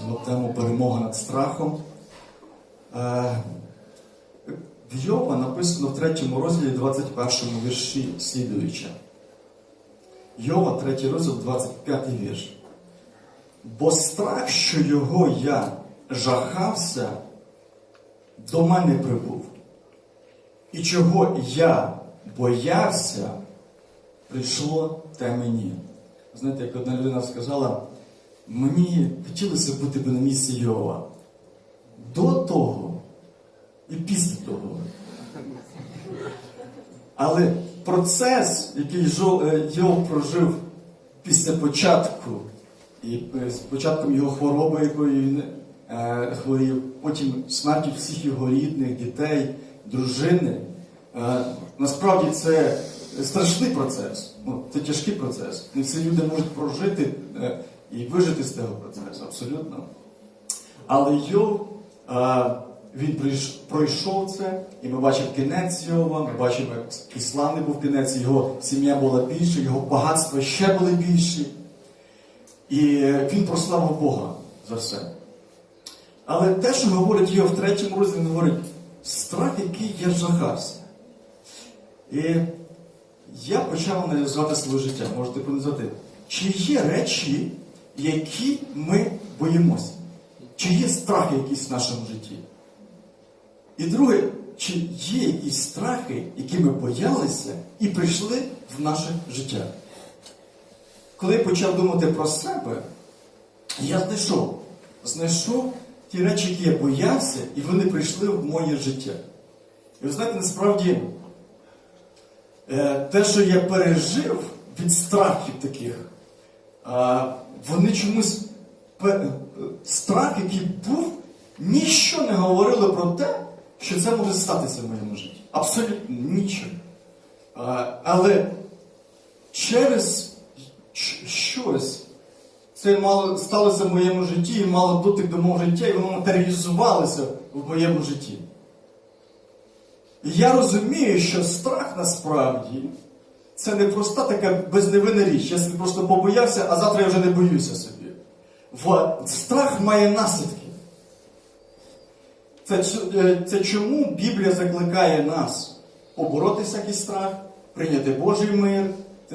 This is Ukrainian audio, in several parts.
назвав тему Перемога над страхом. Е, В Йова написано в третьому розділі 21 вірші слідуюче. Йова, третій розділ, 25 вірш. Бо страх, що його я жахався, до мене прибув. І чого я боявся, прийшло те мені. Знаєте, як одна людина сказала, мені хотілося бути би на місці Йова. До того і після того. Але процес, який е, Йов прожив після початку, і е, з початком його хвороби, якою він е, хворів, потім смерті всіх його рідних, дітей, дружини, насправді це страшний процес, ну, це тяжкий процес. Не всі люди можуть прожити і вижити з цього процесу, абсолютно. Але Йов, е, він пройшов це, і ми бачимо кінець Йова, ми бачимо, який славний був кінець, його сім'я була більша, його багатства ще були більші. І він прославив Бога за все. Але те, що говорить Йов в третьому розділі, він говорить страх, який я жахався. І я почав аналізувати своє життя, можете проаналізувати, чи є речі, які ми боїмося, чи є страхи якісь в нашому житті. І друге, чи є якісь страхи, які ми боялися і прийшли в наше життя. Коли я почав думати про себе, я знайшов, знайшов ті речі, які я боявся, і вони прийшли в моє життя. І ви знаєте, насправді, е, те, що я пережив від страхів таких, вони чомусь е, страх, який був, ніщо не говорило про те, що це може статися в моєму житті. Абсолютно нічого. Але через щось це мало сталося в моєму житті і мало дотик до мого життя, і воно матеріалізувалося в моєму житті. І я розумію, що страх насправді це не проста така безневинна річ. Я собі просто побоявся, а завтра я вже не боюся собі. Страх має наслідки. Це, е, це чому Біблія закликає нас побороти всякий страх, прийняти Божий мир.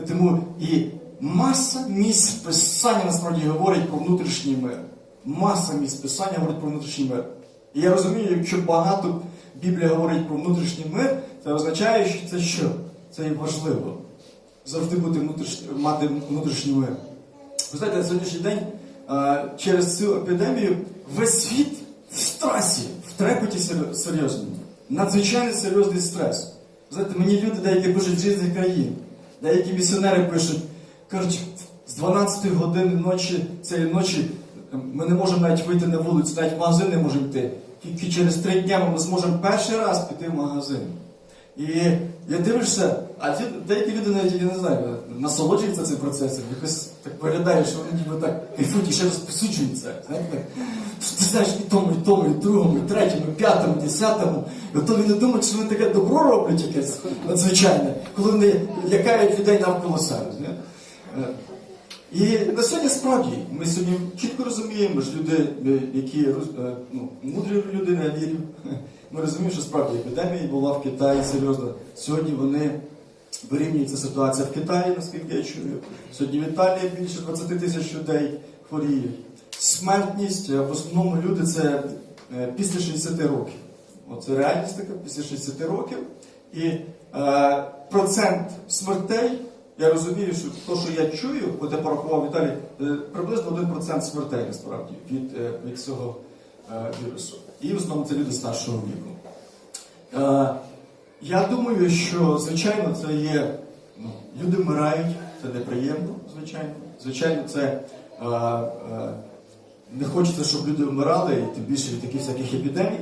Тому і маса місць Писання насправді говорить про внутрішній мир. Маса місць Писання говорить про внутрішній мир. І я розумію, якщо багато Біблія говорить про внутрішній мир, це означає, що це що? Це і важливо. Завжди бути внутріш... мати внутрішній мир. Ви знаєте, на сьогоднішній день е, через цю епідемію весь світ в стресі, в трепеті сер- серйозному. Надзвичайно серйозний стрес. Знаєте, мені люди деякі пишуть з різних країн, деякі місіонери пишуть, кажуть, з 12 години ночі цієї ночі е, ми не можемо навіть вийти на вулицю, навіть в магазин не можемо йти. Тільки через три дня ми зможемо перший раз піти в магазин. І я дивишся, а ті, деякі люди навіть я не знаю, насолоджуються цим процесом, якось так виглядає, що вони ніби так кайфують і ще розпосуджуються. Знаєте, так, ти знаєш і тому, і тому, і другому, і третьому, і п'ятому, і десятому. І от вони думають, що вони таке добро роблять якесь надзвичайне, коли вони лякають людей навколо себе. Е, І на сьогодні справді ми сьогодні чітко розуміємо, що люди, е, які е, ну, мудрі люди, я вірю, ми розуміємо, що справді епідемія була в Китаї серйозно. Сьогодні вони вирівнюється ситуація в Китаї, наскільки я чую. Сьогодні в Італії більше 20 тисяч людей хворіють. Смертність е, в основному люди це е, після 60 років. Оце реальність така після 60 років. І е, процент смертей, я розумію, що то, що я чую, от я порахував в Італії, е, приблизно 1% смертей насправді від, від цього е, вірусу. І в основному це люди старшого віку. Е, я думаю, що звичайно це є. Ну, люди вмирають, це неприємно, звичайно. Звичайно, це е, е, не хочеться, щоб люди вмирали, і тим більше від таких всяких епідемій.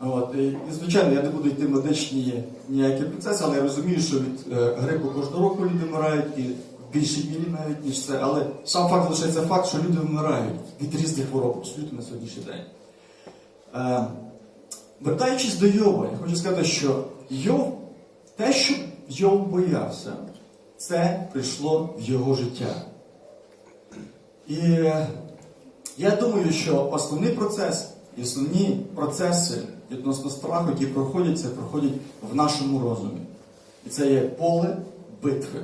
От, і, і, звичайно, я не буду йти в медичні ніякі процеси, але я розумію, що від е, грипу кожного року люди вмирають, і в більшій мірі навіть, ніж це. Але сам факт лишається факт, що люди вмирають від різних хвороб абсолютно на сьогоднішній день. Е, Вертаючись до Йова, я хочу сказати, що Йов, те, що Йов боявся, це прийшло в його життя. І Я думаю, що основний процес і основні процеси відносно страху, які проходять, це проходять в нашому розумі. І це є поле битви.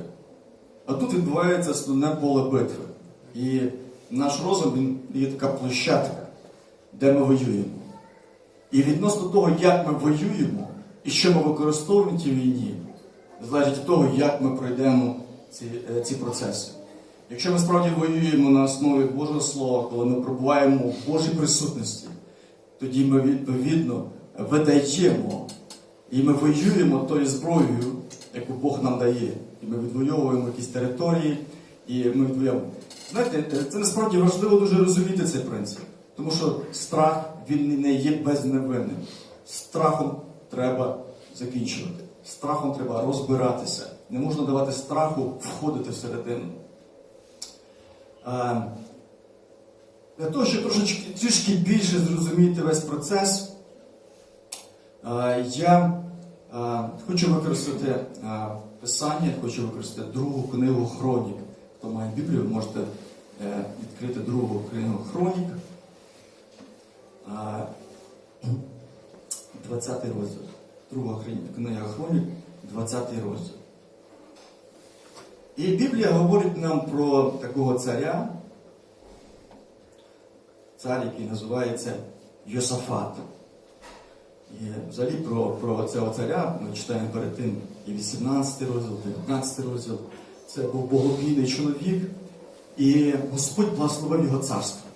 А тут відбувається основне поле битви. І наш розум він є така площадка, де ми воюємо. І відносно того, як ми воюємо і що ми використовуємо в цій війні, залежить від того, як ми пройдемо ці, е, ці процеси. Якщо ми справді воюємо на основі Божого Слова, коли ми перебуваємо в Божій присутності, тоді ми відповідно видаємо і ми воюємо тою зброєю, яку Бог нам дає. І ми відвоюємо якісь території, і ми відвоюємо. Знаєте, це насправді важливо дуже розуміти цей принцип. Тому що страх він не є безневинним. Страхом треба закінчувати. Страхом треба розбиратися. Не можна давати страху входити всередину. Е, Для того, щоб трошечки трішки більше зрозуміти весь процес, е, я е, хочу використати писання, хочу використати другу книгу Хронік. Хто має Біблію, можете відкрити другу книгу Хронік. Е, 20 розділ. Друга книга Хронік, 20 розділ. І Біблія говорить нам про такого царя, цар, який називається Йосафат. І взагалі про, про цього царя ми читаємо перед тим і 18 розділ, 19 розділ. Це був богобійний чоловік, і Господь благословив його царство.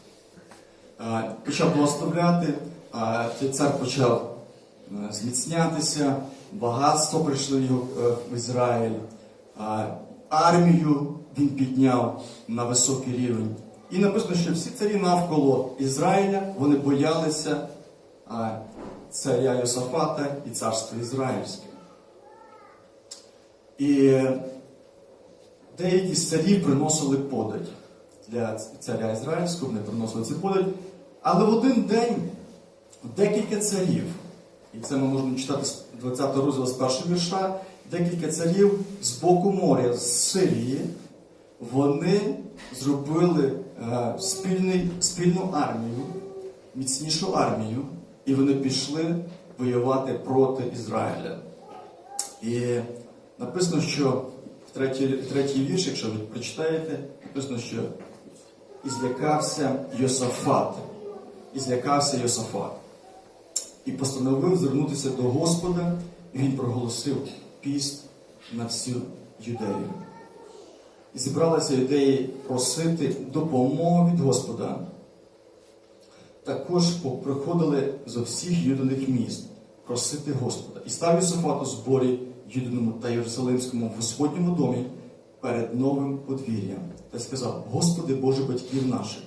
Е, Почав благословляти, цей цар почав е, зміцнятися, багатство прийшло е, в Ізраїль, армію він підняв на високий рівень. І написано, що всі царі навколо Ізраїля вони боялися царя Йосафата і царства Ізраїльське. І деякі з царів приносили подать для царя Ізраїльського, вони приносили ці подать. Але в один день декілька царів, і це ми можемо читати з 20 розділу з першого вірша, декілька царів з боку моря, з Сирії, вони зробили е, спільний, спільну армію, міцнішу армію, і вони пішли воювати проти Ізраїля. І написано, що в третій, третій вірш, якщо ви прочитаєте, написано, що і злякався Йосафат. І злякався Йосафат. І постановив звернутися до Господа, і він проголосив піст на всю юдею. І зібралися юдеї просити допомоги від Господа. Також приходили з всіх юдиних міст просити Господа. І став Йосафат у зборі Юдиному та Єрусалимському в Господньому домі перед новим подвір'ям та сказав: Господи Боже батьків наших,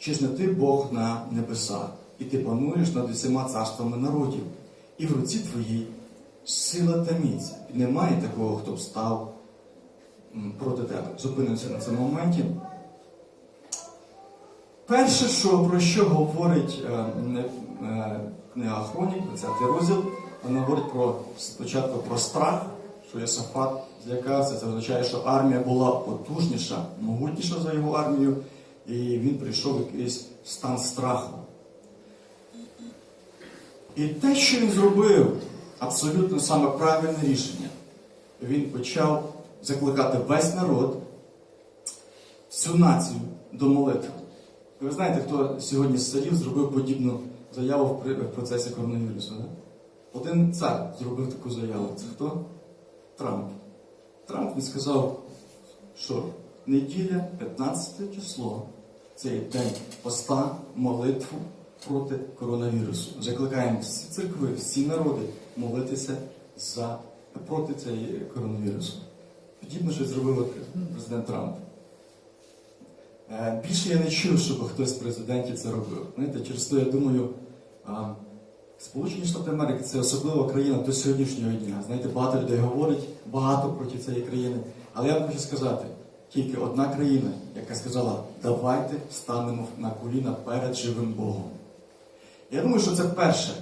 чи ж не ти Бог на небесах, і ти пануєш над усіма царствами народів, і в руці твоїй сила та міць. І немає такого, хто б став проти тебе. Зупинимося на цьому моменті. Перше, що, про що говорить е, е, книга Хронік, 20 розділ, вона говорить про спочатку про страх, що Йосафат злякався. Це означає, що армія була потужніша, могутніша за його армію, і він прийшов в якийсь стан страху. І те, що він зробив, абсолютно саме правильне рішення. Він почав закликати весь народ, всю націю до молитви. Ви знаєте, хто сьогодні з царів зробив подібну заяву в процесі коронавірусу? Да? Один цар зробив таку заяву. Це хто? Трамп. Трамп він сказав, що неділя, 15 число, це є день поста, молитву проти коронавірусу. Закликаємо всі церкви, всі народи молитися за, проти цієї коронавірусу. Подібно, що зробив президент Трамп. Е, Більше я не чув, щоб хтось з президентів це робив. Знаєте, через то я думаю, Сполучені Штати Америки це особлива країна до сьогоднішнього дня. Знаєте, багато людей говорять багато проти цієї країни. Але я вам хочу сказати, тільки одна країна, яка сказала, давайте встанемо на коліна перед живим Богом. Я думаю, що це перше,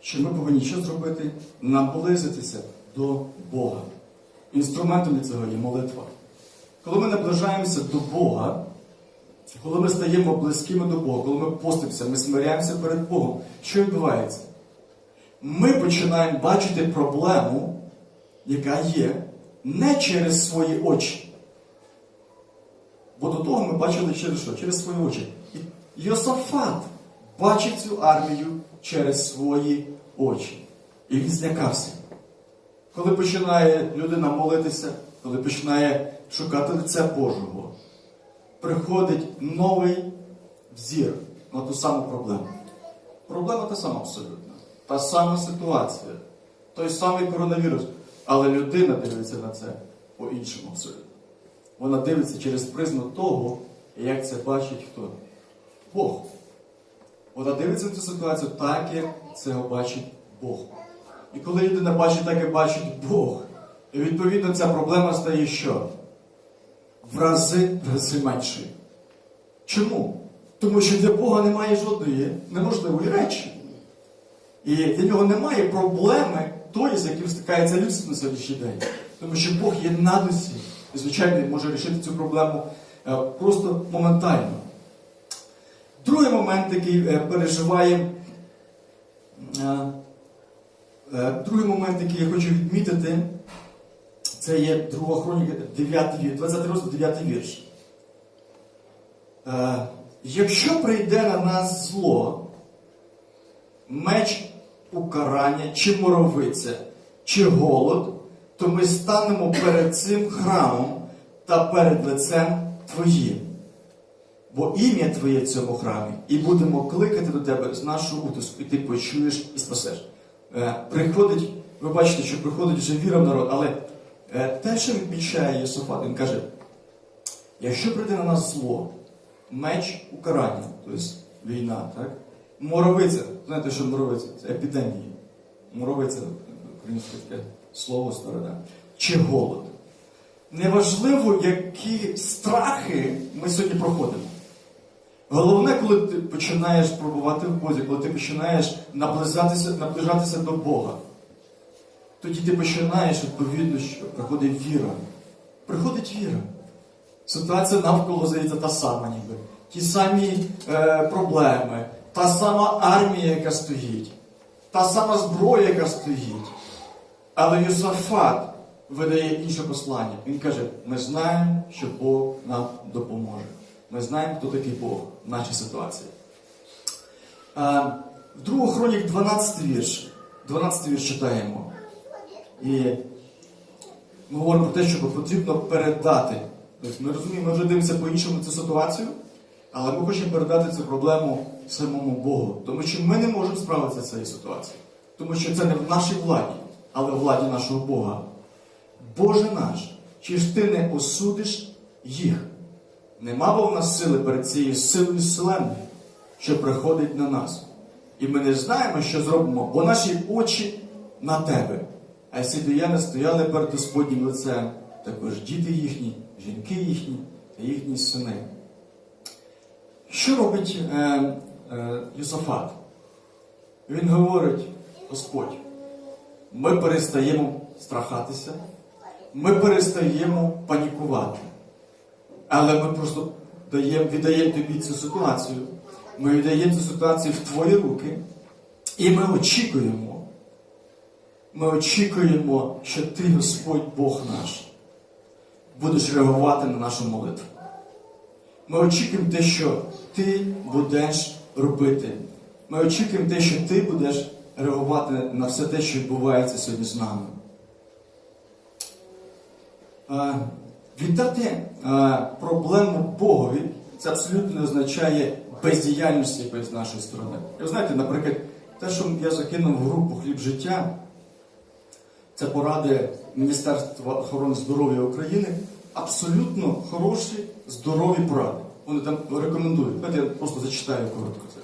що ми повинні що зробити? Наблизитися до Бога. Інструментом для цього є молитва. Коли ми наближаємося до Бога, коли ми стаємо близькими до Бога, коли ми постимося, ми смиряємося перед Богом, що відбувається? Ми починаємо бачити проблему, яка є, не через свої очі. Бо до того ми бачили через що? Через свої очі. І Йосафат бачить цю армію через свої очі. І він злякався. Коли починає людина молитися, коли починає шукати лиця Божого, приходить новий взір на ту саму проблему. Проблема та сама абсолютно. Та сама ситуація, той самий коронавірус. Але людина дивиться на це по-іншому абсолютно. Вона дивиться через призму того, як це бачить хто? Бог. Вона дивиться на цю ситуацію так, як це бачить Бог. І коли людина бачить так, як бачить Бог, і відповідно ця проблема стає що? В рази, в рази меншою. Чому? Тому що для Бога немає жодної неможливої речі. І для нього немає проблеми тої, з яким стикається людство на сьогоднішній день. Тому що Бог є над усім. І, звичайно, він може рішити цю проблему е, просто моментально. Другий момент, який е, переживає, е, другий момент, який я хочу відмітити, це є друга хроніка, 9, вір- 20 розділ, 9 вірш. Якщо прийде на нас зло, меч укарання, чи моровиця, чи голод, то ми станемо перед цим храмом та перед лицем Твоїм. Бо ім'я Твоє в цьому храмі, і будемо кликати до тебе з нашого утиску, і ти почуєш і спасеш. Е, приходить, ви бачите, що приходить вже віра в народ, але е, те, що відмічає Єсофат, він каже, якщо прийде на нас зло, меч укарання, тобто війна, так? Моровиця, знаєте, що моровиця? Це епідемії. Моровиця, українське таке слово старе, чи голод. Неважливо, які страхи ми сьогодні проходимо. Головне, коли ти починаєш пробувати в Бозі, коли ти починаєш наближатися, наближатися до Бога, тоді ти починаєш відповідно, що приходить віра. Приходить віра. Ситуація навколо здається та сама, ніби. Ті самі е, проблеми, та сама армія, яка стоїть, та сама зброя, яка стоїть. Але Йосафат видає інше послання. Він каже: ми знаємо, що Бог нам допоможе. Ми знаємо, хто такий Бог в нашій ситуації. В 2 хронік 12 вірш. 12 вірш читаємо. І ми говоримо про те, що потрібно передати. Тобто ми розуміємо, ми вже дивимося по-іншому цю ситуацію, але ми хочемо передати цю проблему самому Богу. Тому що ми не можемо справитися з цією ситуацією. Тому що це не в нашій владі, але владі нашого Бога. Боже наш, чи ж ти не осудиш їх? Нема бо в нас сили перед цією силою вселенної, що приходить на нас. І ми не знаємо, що зробимо, бо наші очі на тебе. А сідояни стояли перед Господнім лицем, також діти їхні, жінки їхні та їхні сини. Що робить е, е, Юсафат? Він говорить, Господь, ми перестаємо страхатися, ми перестаємо панікувати. Але ми просто даємо, віддаємо тобі цю ситуацію. Ми віддаємо цю ситуацію в твої руки, і ми очікуємо. Ми очікуємо, що ти, Господь Бог наш, будеш реагувати на нашу молитву. Ми очікуємо те, що ти будеш робити. Ми очікуємо те, що ти будеш реагувати на все те, що відбувається сьогодні з нами. Е, Віддати е, проблему Богові це абсолютно не означає бездіяльності з нашої сторони. І ви знаєте, наприклад, те, що я закинув в групу хліб життя, це поради Міністерства охорони здоров'я України. Абсолютно хороші, здорові поради. Вони там рекомендують. Давайте я просто зачитаю коротко це.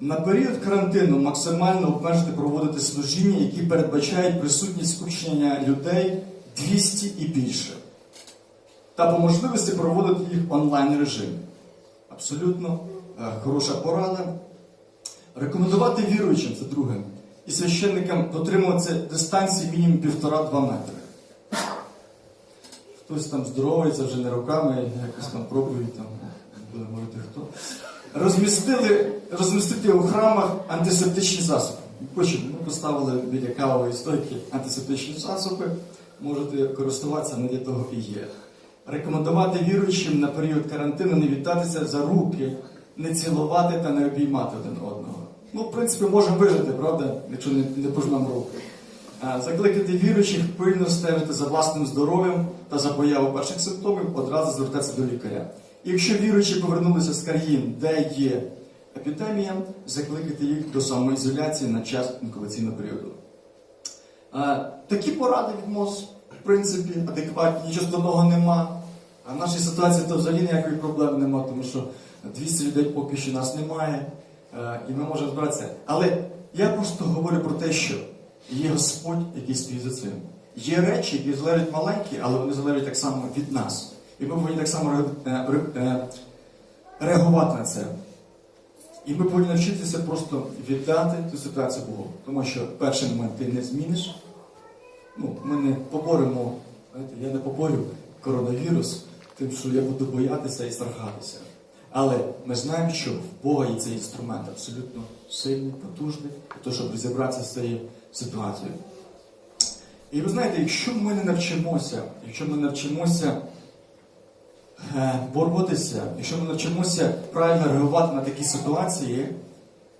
На період карантину максимально обмежити проводити служіння, які передбачають присутність скупчення людей 200 і більше. Та по можливості проводити їх в онлайн режимі. Абсолютно е, хороша порада. Рекомендувати віруючим, це друге, і священникам дотримуватися дистанції мінімум 1,5-2 метри. хтось там здоровається вже не руками, якось там пробують там, буде говорити хто. Розмістили, розмістити у храмах антисептичні засоби. Потім ми поставили біля кавової стойки антисептичні засоби, можете користуватися, не для того і є. Рекомендувати віруючим на період карантину не вітатися за руки, не цілувати та не обіймати один одного. Ну, в принципі, можемо вижити, правда, якщо не, не пожмемо руки. Закликати віруючих пильно стежити за власним здоров'ям та за появу перших симптомів одразу звертатися до лікаря. Якщо віруючі повернулися з країн, де є епідемія, закликати їх до самоізоляції на час інкубаційного періоду. Такі поради від МОЗ, в принципі, адекватні, нічого складного нема. А в нашій ситуації то взагалі ніякої проблеми нема, тому що 200 людей поки що нас немає, е, і ми можемо збиратися. Але я просто говорю про те, що є Господь, який стоїть за цим. Є речі, які залежать маленькі, але вони залежать так само від нас. І ми повинні так само е, е, реагувати на це. І ми повинні навчитися просто віддати цю ситуацію Богу. Тому що перший момент ти не зміниш. Ну, ми не поборемо, знаєте, я не поборю коронавірус тим, що я буду боятися і страхатися. Але ми знаємо, що в Бога є цей інструмент абсолютно сильний, потужний, для того, щоб розібратися з цією ситуацією. І ви знаєте, якщо ми не навчимося, якщо ми навчимося боротися, якщо ми навчимося правильно реагувати на такі ситуації,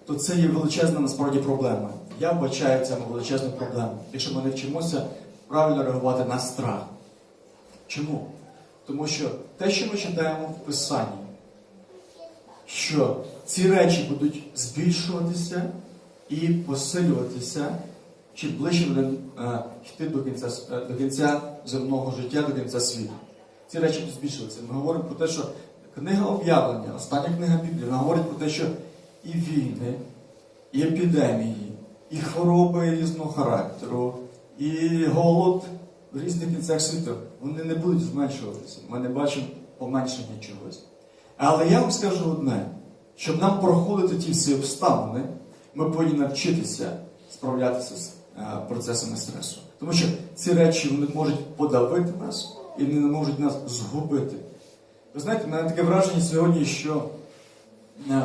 то це є величезна насправді проблема. Я вбачаю в цьому величезну проблему, якщо ми не вчимося правильно реагувати на страх. Чому? Тому що те, що ми читаємо в Писанні, що ці речі будуть збільшуватися і посилюватися, чим ближче будемо е, йти до кінця, е, до кінця земного життя, до кінця світу. Ці речі збільшуватися. Ми говоримо про те, що книга об'явлення, остання книга Біблії, вона говорить про те, що і війни, і епідемії, і хвороби різного характеру, і голод в різних кінцях світу, вони не будуть зменшуватися. Ми не бачимо поменшення чогось. Але я вам скажу одне: щоб нам проходити ті всі обставини, ми повинні навчитися справлятися з е, процесами стресу. Тому що ці речі вони можуть подавити нас і вони не можуть нас згубити. Ви знаєте, в мене таке враження сьогодні, що е,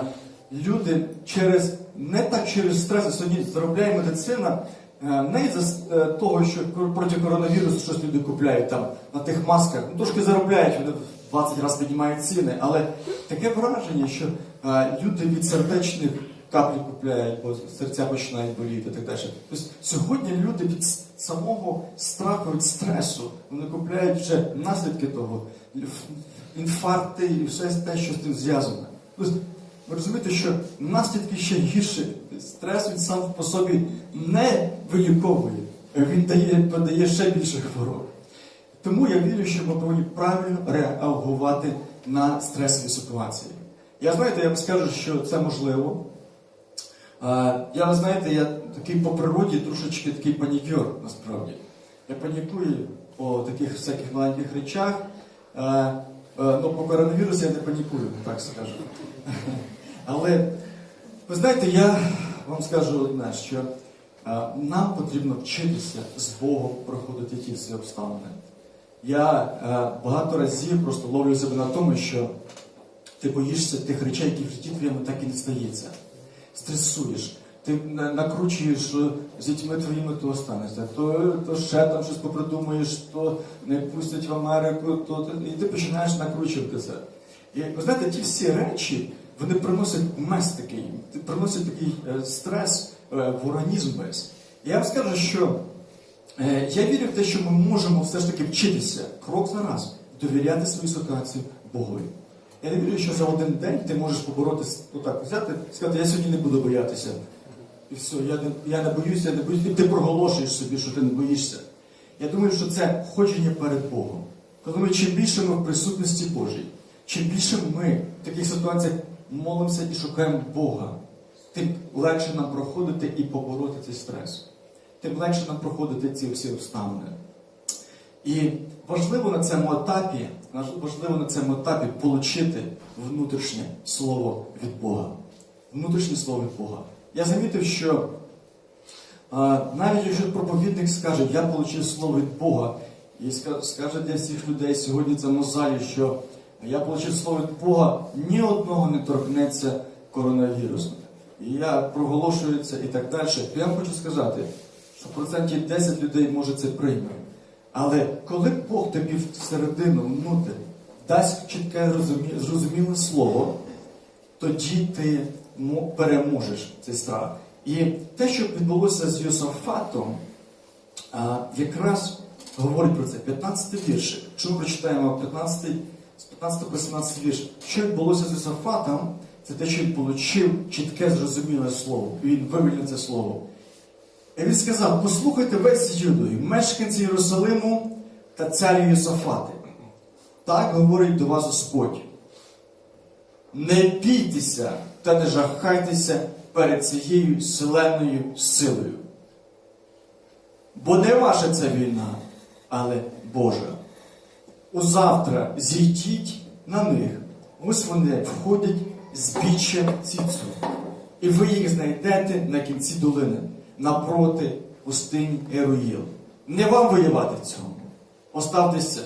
люди через не так через стрес, сьогодні заробляє медицина. е, Не за того, що проти коронавірусу щось люди купляють там на тих масках. Ну, трошки заробляють, вони в 20 разів піднімають ціни. Але таке враження, що е, люди від сердечних каплі купляють, бо серця починають боліти і так далі. Тобто сьогодні люди від самого страху, від стресу, вони купляють вже наслідки того, інфаркти і все те, що з тим зв'язано. Тобто, ви розумієте, що наслідки ще гірші. Стрес він сам по собі не виліковує, він дає, подає ще більше хвороб. Тому я вірю, що ми повинні правильно реагувати на стресові ситуації. Я знаєте, я вам скажу, що це можливо. Я, ви знаєте, я такий по природі трошечки такий панікер насправді. Я панікую по таких всяких маленьких речах. Ну, по коронавірусу я не панікую, так скажу. Але ви знаєте, я вам скажу одне, що нам потрібно вчитися з Богом проходити ті всі обставини. Я багато разів просто ловлю себе на тому, що ти боїшся тих речей, які в житті твоєму так і не стається. Стресуєш, ти накручуєш, з дітьми твоїми то станеться, то, то ще там щось попридумуєш, то не пустять в Америку, то, і ти починаєш накручувати це. І ви знаєте, ті всі речі, вони приносять мес такий, приносять такий е, стрес е, в організм весь. Я вам скажу, що Е, Я вірю в те, що ми можемо все ж таки вчитися крок за раз, довіряти свою ситуацію Богові. Я не вірю, що за один день ти можеш поборотися, отак взяти, сказати, я сьогодні не буду боятися. І все, я не, я не боюся, я не боюся. І ти проголошуєш собі, що ти не боїшся. Я думаю, що це ходження перед Богом. Коли ми чим більше ми в присутності Божій, чим більше ми в таких ситуаціях молимося і шукаємо Бога, тим легше нам проходити і побороти цей стрес тим легше нам проходити ці всі обставини. І важливо на цьому етапі, важливо на цьому етапі отримати внутрішнє слово від Бога. Внутрішнє слово від Бога. Я замітив, що а, навіть якщо проповідник скаже, я отримав слово від Бога, і скаже для всіх людей сьогодні цьому залі, що я отримав слово від Бога, ні одного не торкнеться коронавірусом. І я проголошую це і так далі. Я вам хочу сказати, що процентів 10 людей може це прийме. Але коли Бог тобі всередину внутрі дасть чітке зрозуміле слово, тоді ти переможеш цей страх. І те, що відбулося з Йосафатом, якраз говорить про це 15 вірш. Якщо ми прочитаємо 15, з 15 по 17 вірш, що відбулося з Йосафатом, це те, що він отримав чітке зрозуміле слово. Він вивільнив це слово. І він сказав: послухайте весь Юдою, мешканці Єрусалиму та царю Йосафати. Так говорить до вас Господь. Не бійтеся та не жахайтеся перед цією селеною силою. Бо не ваша ця війна, але Божа. Узавтра зійдіть на них. Ось вони входять з біччя цицю. І ви їх знайдете на кінці долини, напроти пустині Еруїл. Не вам воювати в цьому. Оставтеся,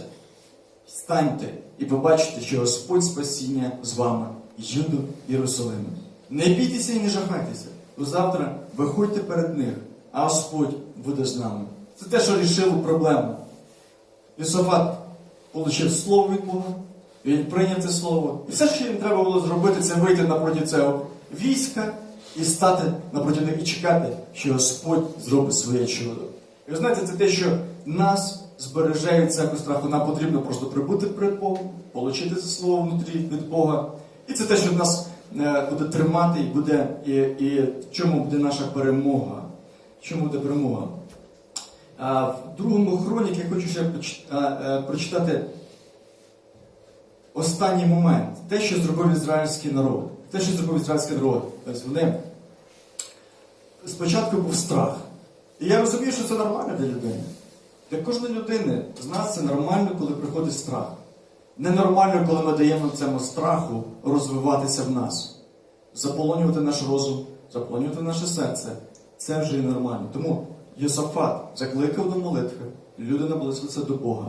станьте і побачите, що Господь спасіння з вами, Юду Єрусалиму. Не бійтеся і не жахайтеся. бо Завтра виходьте перед них, а Господь буде з нами. Це те, що рішило проблему. Йосафат отримав слово від Бога, він прийняв це слово. І все, що їм треба було зробити, це вийти напроти цього війська і стати напроти і чекати, що Господь зробить своє чудо. І ви знаєте, це те, що нас від всякого страху. Нам потрібно просто прибути перед Богом, отримати це слово внутрі від Бога. І це те, що нас е, буде тримати і буде, і, і чому буде наша перемога. В чому буде перемога? А в другому хроніку я хочу ще е, прочитати останній момент. Те, що зробив ізраїльський народ. Те, що зробив ізраїльський народ. Тобто вони спочатку був страх. І я розумію, що це нормально для людини. Для кожної людини з нас це нормально, коли приходить страх. Ненормально, коли ми даємо цьому страху розвиватися в нас, заполонювати наш розум, заполонювати наше серце. Це вже і нормально. Тому Йосафат закликав до молитви, люди наблизилися до Бога.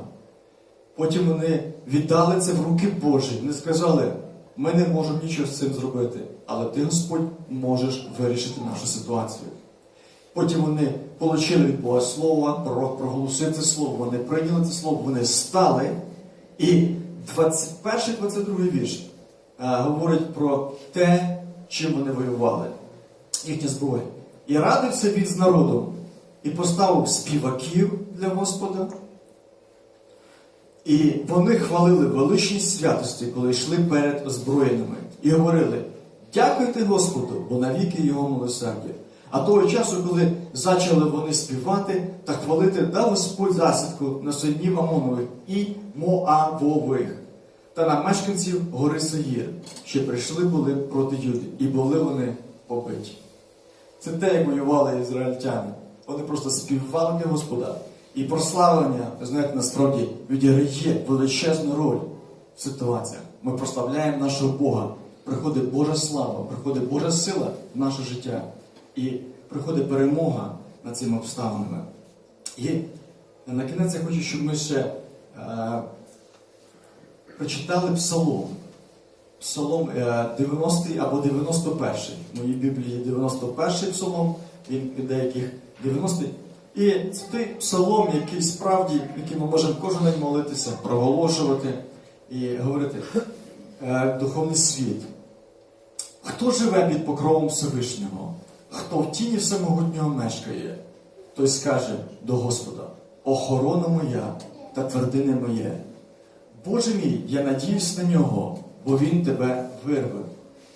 Потім вони віддали це в руки Божі. Вони сказали, ми не можемо нічого з цим зробити, але ти, Господь, можеш вирішити нашу ситуацію. Потім вони отримали від Бога слово, пророк проголосив це слово, вони прийняли це слово, вони стали. І 21-22 вірш е, говорить про те, чим вони воювали, їхня зброя. І радився він з народом, і поставив співаків для Господа. І вони хвалили величність святості, коли йшли перед озброєними, і говорили: Дякуйте Господу, бо навіки його милосердя. А того часу, коли зачали вони співати та хвалити, дав Господь засідку на синів Амонових і Моавових та на мешканців гори Саїр, що прийшли були проти Юди, і були вони побиті. Це те, як воювали ізраїльтяни. Вони просто співали для Господа. І прославлення, ви знаєте, насправді відіграє величезну роль в ситуаціях. Ми прославляємо нашого Бога. Приходить Божа слава, приходить Божа сила в наше життя. І приходить перемога над цими обставинами. І на кінець я хочу, щоб ми ще е, прочитали псалом. Псалом е, 90 або 91. В моїй Біблії 91 псалом, він у деяких 90. І це той псалом, який справді, який ми можемо кожен день молитися, проголошувати і говорити е, духовний світ. Хто живе під покровом Всевишнього? Хто в тіні всемогутнього мешкає, той скаже до Господа: охорона моя та твердине моє. Боже мій, я надіюсь на нього, бо він тебе вирве,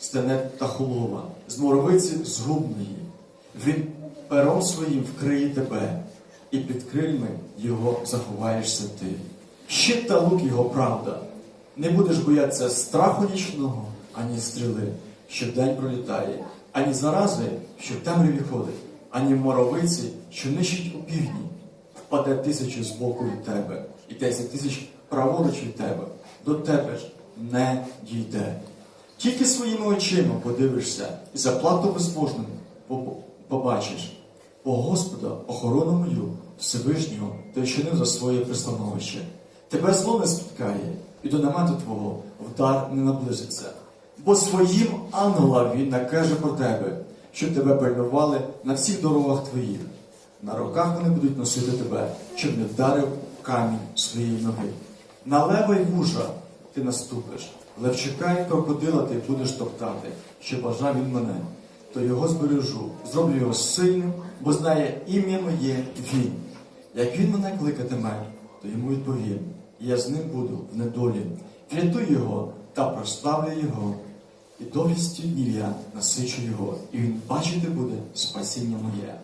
з тенет та холова, з моровиці згубної. Він пером своїм вкриє тебе, і під крильми його заховаєшся ти. Щит та лук його правда. Не будеш боятися страху нічного, ані стріли, що вдень пролітає, ані зарази, що в темряві ходить, ані моровиці, що нищить у півдні. Впаде тисячу з боку від тебе, і десять тисяч праворуч від тебе, до тебе ж не дійде. Тільки своїми очима подивишся і заплату безбожним побачиш. О Господа, охорону мою Всевишнього ти вчинив за своє пристановище. Тебе зло не спіткає, і до намету твого вдар не наблизиться. Бо своїм ангелам він накаже про тебе, щоб тебе пильнували на всіх дорогах твоїх. На руках вони будуть носити тебе, щоб не вдарив камінь своєї ноги. На лева й вужа ти наступиш, левчика й крокодила ти будеш топтати, що бажав він мене, то його збережу, зроблю його сильним, бо знає ім'я моє він. Як він мене кликатиме, то йому відповім, і я з ним буду в недолі. Врятуй його та прославлю його, і довістю днів я насичу його, і він бачити буде спасіння моє.